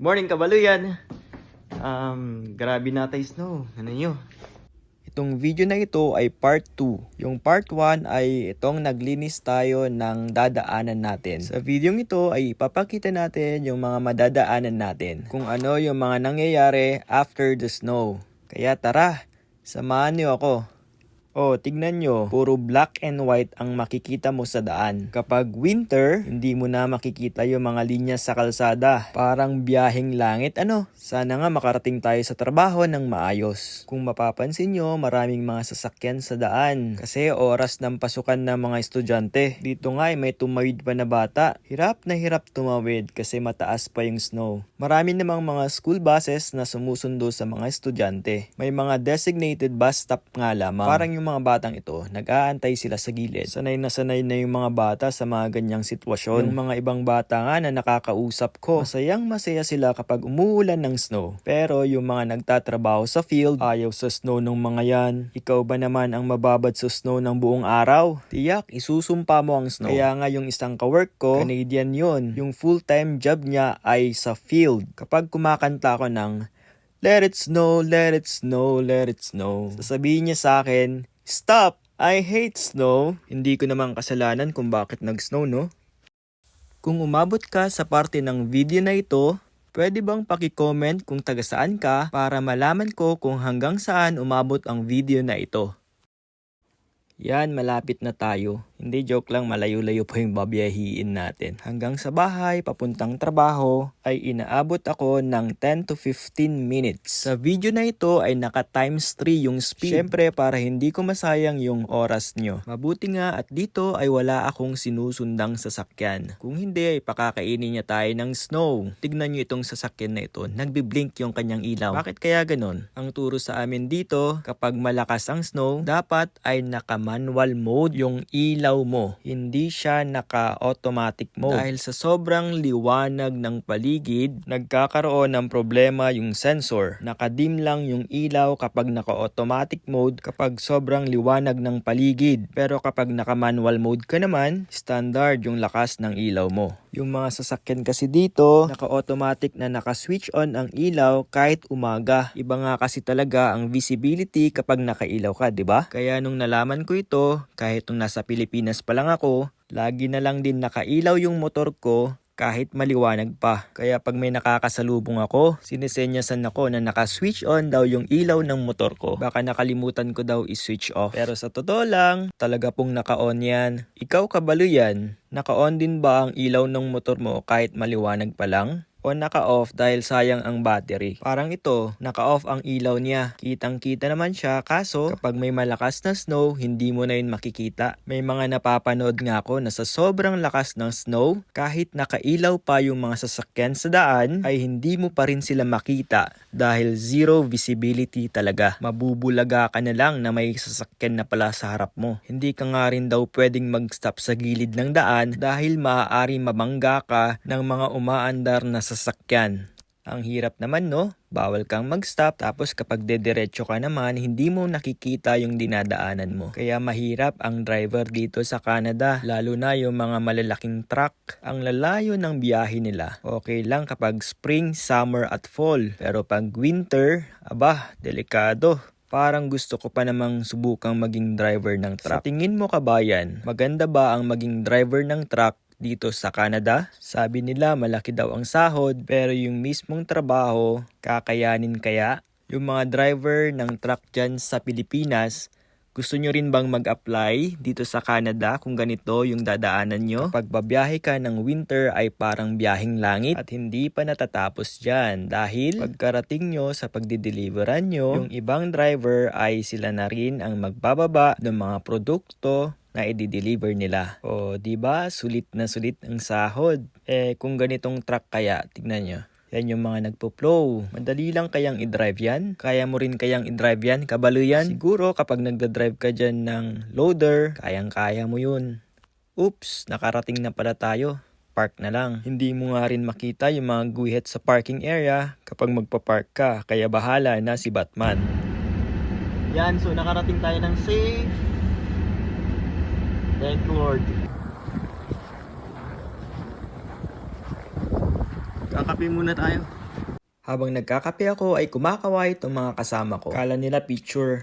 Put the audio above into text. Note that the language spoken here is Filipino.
Morning kabaluyan! Um, grabe na tayo snow. Ano nyo? Itong video na ito ay part 2. Yung part 1 ay itong naglinis tayo ng dadaanan natin. Sa video ito ay ipapakita natin yung mga madadaanan natin. Kung ano yung mga nangyayari after the snow. Kaya tara, samahan niyo ako. Oh, tignan nyo, puro black and white ang makikita mo sa daan. Kapag winter, hindi mo na makikita yung mga linya sa kalsada. Parang biyaheng langit ano. Sana nga makarating tayo sa trabaho ng maayos. Kung mapapansin nyo, maraming mga sasakyan sa daan. Kasi oras ng pasukan ng mga estudyante. Dito nga ay may tumawid pa na bata. Hirap na hirap tumawid kasi mataas pa yung snow. Marami namang mga school buses na sumusundo sa mga estudyante. May mga designated bus stop nga lamang. Parang yung mga batang ito, nag-aantay sila sa gilid. Sanay na sanay na yung mga bata sa mga ganyang sitwasyon. Yung mga ibang bata nga na nakakausap ko, masayang masaya sila kapag umuulan ng snow. Pero yung mga nagtatrabaho sa field, ayaw sa snow ng mga yan. Ikaw ba naman ang mababad sa snow ng buong araw? Tiyak, isusumpa mo ang snow. Kaya nga yung isang kawork ko, Canadian yun. Yung full-time job niya ay sa field. Kapag kumakanta ako ng Let it snow, let it snow, let it snow. Sasabihin niya sa akin, Stop! I hate snow. Hindi ko naman kasalanan kung bakit nag-snow, no? Kung umabot ka sa parte ng video na ito, pwede bang paki-comment kung taga saan ka para malaman ko kung hanggang saan umabot ang video na ito. Yan, malapit na tayo. Hindi joke lang, malayo-layo po yung babiyahiin natin. Hanggang sa bahay, papuntang trabaho, ay inaabot ako ng 10 to 15 minutes. Sa video na ito ay naka times 3 yung speed. Siyempre, para hindi ko masayang yung oras nyo. Mabuti nga at dito ay wala akong sinusundang sasakyan. Kung hindi ay pakakainin niya tayo ng snow. Tignan nyo itong sasakyan na ito, nagbiblink yung kanyang ilaw. Bakit kaya ganon? Ang turo sa amin dito, kapag malakas ang snow, dapat ay naka-manual mode yung ilaw mo. Hindi siya naka-automatic mode. Dahil sa sobrang liwanag ng paligid, nagkakaroon ng problema yung sensor. Nakadim lang yung ilaw kapag naka-automatic mode kapag sobrang liwanag ng paligid. Pero kapag naka-manual mode ka naman, standard yung lakas ng ilaw mo. Yung mga sasakyan kasi dito, naka-automatic na naka-switch on ang ilaw kahit umaga. Iba nga kasi talaga ang visibility kapag nakailaw ka, 'di ba? Kaya nung nalaman ko ito, kahit nung nasa Pilipinas pa lang ako, lagi na lang din nakailaw yung motor ko kahit maliwanag pa. Kaya pag may nakakasalubong ako, sinisenyasan ako na naka-switch on daw yung ilaw ng motor ko. Baka nakalimutan ko daw i-switch off. Pero sa totoo lang, talaga pong naka-on yan. Ikaw kabalo yan, naka-on din ba ang ilaw ng motor mo kahit maliwanag pa lang? O naka-off dahil sayang ang battery. Parang ito, naka-off ang ilaw niya. Kitang-kita naman siya kaso kapag may malakas na snow, hindi mo na yun makikita. May mga napapanood nga ako na sa sobrang lakas ng snow, kahit nakailaw pa yung mga sasakyan sa daan, ay hindi mo pa rin sila makita dahil zero visibility talaga. Mabubulaga ka na lang na may sasakyan na pala sa harap mo. Hindi ka nga rin daw pwedeng mag-stop sa gilid ng daan dahil maaari mabangga ka ng mga umaandar na sasakyan. Ang hirap naman no, bawal kang mag-stop tapos kapag dediretso ka naman hindi mo nakikita yung dinadaanan mo. Kaya mahirap ang driver dito sa Canada, lalo na yung mga malalaking truck. Ang lalayo ng biyahe nila. Okay lang kapag spring, summer at fall. Pero pag winter, aba, delikado. Parang gusto ko pa namang subukang maging driver ng truck. Sa tingin mo kabayan, maganda ba ang maging driver ng truck dito sa Canada. Sabi nila malaki daw ang sahod pero yung mismong trabaho kakayanin kaya. Yung mga driver ng truck dyan sa Pilipinas, gusto nyo rin bang mag-apply dito sa Canada kung ganito yung dadaanan nyo? Kapag babiyahe ka ng winter ay parang biyaheng langit at hindi pa natatapos dyan dahil pagkarating nyo sa pagdideliveran nyo, yung ibang driver ay sila na rin ang magbababa ng mga produkto na i-deliver nila. O, di ba? Sulit na sulit ang sahod. Eh, kung ganitong truck kaya, tignan nyo. Yan yung mga nagpo-flow. Madali lang kayang i-drive yan? Kaya mo rin kayang i-drive yan? Kabalo yan? Siguro kapag nagda-drive ka dyan ng loader, kayang-kaya mo yun. Oops, nakarating na pala tayo. Park na lang. Hindi mo nga rin makita yung mga guhit sa parking area kapag magpa-park ka. Kaya bahala na si Batman. Yan, so nakarating tayo ng safe. Thank Lord. Kakape muna tayo. Habang nagkakape ako ay kumakaway itong mga kasama ko. Kala nila picture.